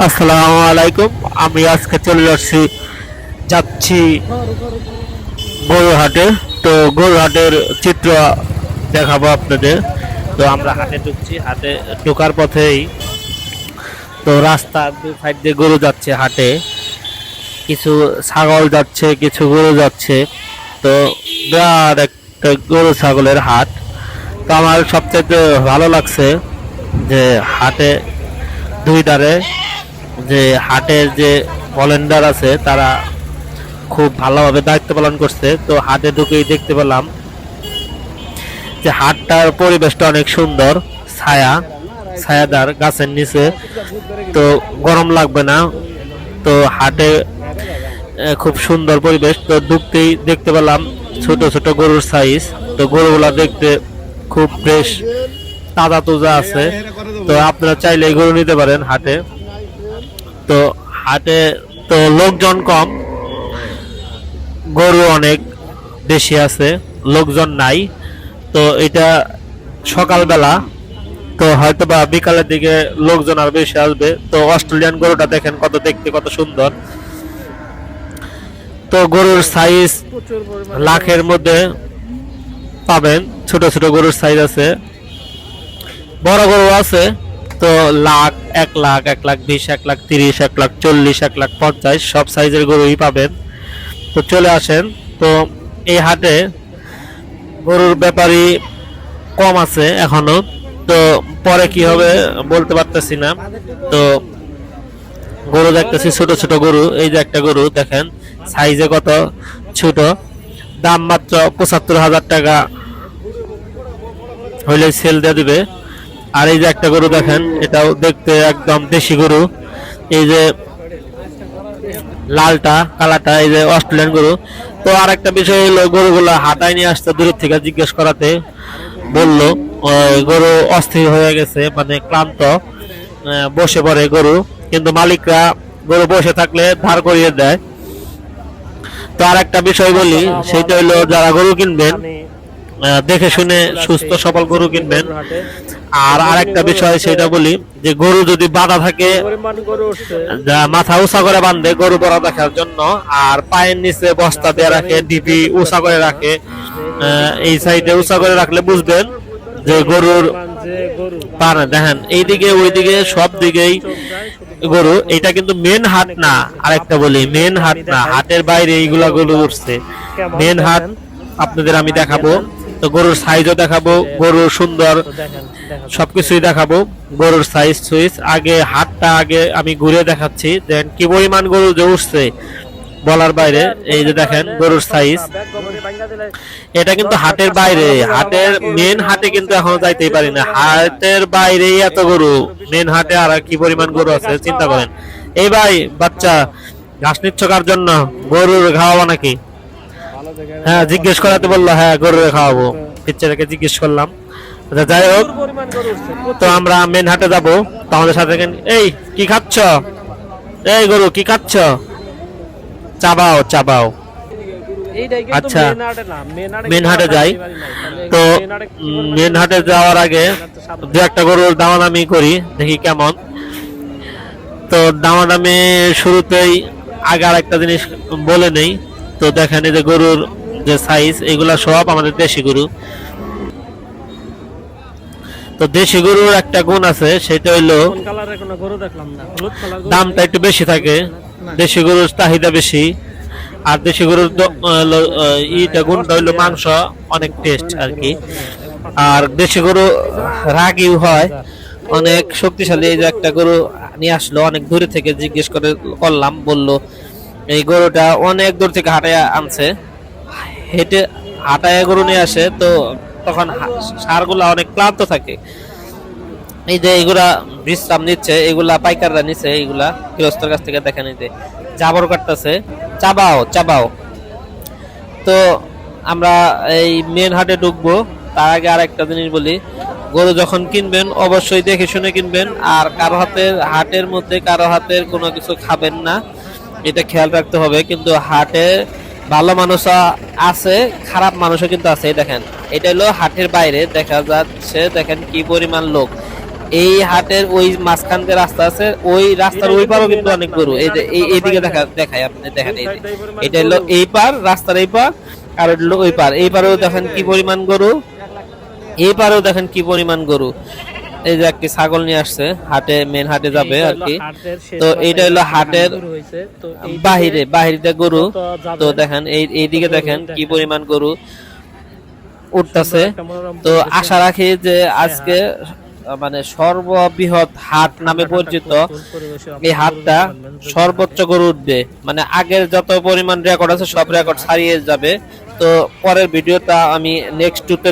আসসালামু আলাইকুম। আমি আজকে চলে যাচ্ছি যাচ্ছি গরুহাটে। তো গরুহাটের চিত্র দেখাবো আপনাদের। তো আমরা হাটে ঢুকছি, হাটে ঢোকার পথেই তো রাস্তা দুই সাইড দিয়ে গরু যাচ্ছে হাটে। কিছু ছাগল যাচ্ছে, কিছু গরু যাচ্ছে। তো বিরাট একটা গরু ছাগলের হাট। তো আমার সবথেকে ভালো লাগছে যে হাটে দুই ধারে যে হাটের যে ভলেন্ডার আছে, তারা খুব ভালোভাবে দায়িত্ব পালন করছে। তো হাটে ঢুকেই দেখতে পেলাম যে হাটটার পরিবেশটা অনেক সুন্দর, ছায়া, ছায়াদার গাছের নিচে। তো গরম লাগবে না। তো হাটে খুব সুন্দর পরিবেশ। তো ঢুকতেই দেখতে পেলাম ছোট ছোট গরুর সাইজ তো গরুগুলা দেখতে খুব বেশ তাজা, তোজা আছে। তো আপনারা চাইলে গরু নিতে পারেন হাটে। তো হাটে তো লোকজন কম, গরু অনেক বেশি আছে, লোকজন নাই। তো এটা সকালবেলা, তো হয়তো বা বিকালের দিকে লোকজন আর বেশি আসবে। তো অস্ট্রেলিয়ান গরুটা দেখেন কত দেখতে, কত সুন্দর। তো গরুর সাইজ লাখের মধ্যে পাবেন, ছোট ছোট গরুর সাইজ আছে। বড় গরু আছে, তো লাখ এক লাখ এক লাখ বিশ, এক লাখ তিরিশ, এক লাখ চল্লিশ, এক লাখ পঞ্চাশ, সব সাইজের গরুই পাবেন। তো চলে আসেন। তো এই হাটে গরুর ব্যাপারই কম আছে এখনও। তো পরে কি হবে বলতে পারতেছি না। তো গরু দেখতেছি, ছোট ছোট গরু। এই যে একটা গরু, দেখেন, সাইজে কত? ছোট। দাম মাত্র পঁচাত্তর হাজার টাকা। হইলে সেল দিয়ে দিবে। আর এই যে একটা গরু দেখেন, এটাও দেখতে একদম দেশি গরু। এই যে লালটা কালাটা এই যে অস্ট্রেলিয়ান গরু। তো আর একটা বিষয় হলো, গরুগুলো হাটায় নিয়ে আসতে দূরের থেকে জিজ্ঞেস করাতে বলল গরু অস্থির হয়ে গেছে মানে ক্লান্ত বসে পড়ে গরু। কিন্তু মালিকরা গরু বসে থাকলে ধার করিয়ে দেয়। তো আর একটা বিষয় বলি, সেটা হলো যারা গরু কিনবেন দেখে শুনে সুস্থ সবল গরু কিনবেন। আর আরেকটা বিষয় সেটা বলি যে গরু যদি বাধা থাকে মাথা উঁচা করে বাঁধে গরু বড় দেখার জন্য আর পায়ের নিচে বস্তা দিয়ে রাখে ডিপি উঁচা করে রাখে এই সাইডে উঁচা করে রাখলে বুঝবেন যে গরুর পারে দেখেন এইদিকে ওইদিকে সব দিকেই গরু। এটা কিন্তু মেন হাট না আরেকটা বলি মেন হাট না হাটের বাইরে এইগুলা গরু উঠছে। মেন হাট আপনাদের আমি দেখাবো। তো গরুর সাইজও দেখাবো গরুর সুন্দর সবকিছুই দেখাবো গরুর সাইজ সুইজ আগে হাটটা আগে আমি ঘুরে দেখাচ্ছি। দেন কি পরিমাণ গরু যে উঠছে বলার বাইরে এই যে দেখেন গরুর সাইজ এটা কিন্তু হাটের বাইরে হাটের মেন হাটে কিন্তু এখনও যাইতেই পারি না হাটের বাইরেই এত গরু। মেন হাটে আর কি পরিমাণ গরু আছে চিন্তা করেন। এই ভাই বাচ্চা ঘাস নিচ্ছ কার জন্য? গরুর খাওয়াবো নাকি? হ্যাঁ জিজ্ঞেস করাতে বলল হ্যাঁ গরুর খাওয়াবো। পিচ্চাটাকে জিজ্ঞেস করলাম। আচ্ছা, যাই হোক তো আমরা মেন হাটে যাব। তো আমাদের সাথে এই কি খাচ্ছ? এই গরু কি খাচ্ছ? চাবাও চাবাও। আচ্ছা, মেন হাটে যাই। তো মেন হাটে যাওয়ার আগে দু একটা গরুর দামাদামি করি দেখি কেমন। তো দামাদামি শুরুতেই আগে আর একটা জিনিস বলে নেই তো দেখেন এই যে গরুর যে সাইজ এগুলা সব আমাদের দেশি গরু। তো দেশি গরুর একটা গুণ আছে সেটা হইল দামটা একটু বেশি থাকে। দেশি গরুর চাহিদা বেশি। আর দেশি গরুর ইটা গুণটা হইল মাংস অনেক টেস্ট আর কি। আর দেশি গরু রাগিও হয়। অনেক শক্তিশালী এই যে একটা গরু নিয়ে আসলো অনেক দূরে থেকে জিজ্ঞেস করে করলাম বলল এই গরুটা অনেক দূর থেকে হাটায় আনছে। হেঁটে হাটায় গরু নিয়ে আসে, তো তখন ষাঁড়গুলা অনেক ক্লান্ত থাকে। এই যে এগুলা বিশ্রাম নিচ্ছে, এগুলা পাইকাররা নিচ্ছে এগুলা গৃহস্থর কাছ থেকে দেখে নিতে জাবর কাটতেছে। চাবাও চাবাও। তো আমরা এই মেন হাটে ঢুকবো, তার আগে আর একটা জিনিস বলি, গরু যখন কিনবেন অবশ্যই দেখে শুনে কিনবেন, আর কারও হাতের, হাটের মধ্যে কারও হাতের কোনো কিছু খাবেন না। এটা খেয়াল রাখতে হবে, কিন্তু হাটে ভালো মানুষ আছে, খারাপ মানুষও কিন্তু আছে। দেখেন, এটা হলো হাটের বাইরে, দেখা যাচ্ছে, দেখেন কি পরিমাণ লোক। এই হাটের ওই মাঝখান যে রাস্তা আছে, ওই রাস্তার ওই পারও কিন্তু অনেক গরু। এই যে, এই এইদিকে দেখা দেখায় আপনি, দেখেন, এই। এটা হলো এই পার, রাস্তার এই পার, আর ওই পার। এই পারেও দেখেন কি পরিমাণ গরু, এই পারেও দেখেন কি পরিমাণ গরু। এই যে একটি ছাগল নিয়ে আসছে হাটে মেন হাটে যাবে আর কি। তো এইটা হলো হাটের বাহিরে বাহিরে গরু। তো দেখেন এই এইদিকে দেখেন কি পরিমাণ গরু উঠতেছে। তো আশা রাখি যে আজকে মানে সর্ববৃহৎ হাট নামে পরিচিত এই হাটটা সর্বোচ্চ গরু উঠবে। মানে আগের যত পরিমাণ রেকর্ড আছে সব রেকর্ড ছাড়িয়ে যাবে। তো পরের ভিডিওটা আমি নেক্সট টুতে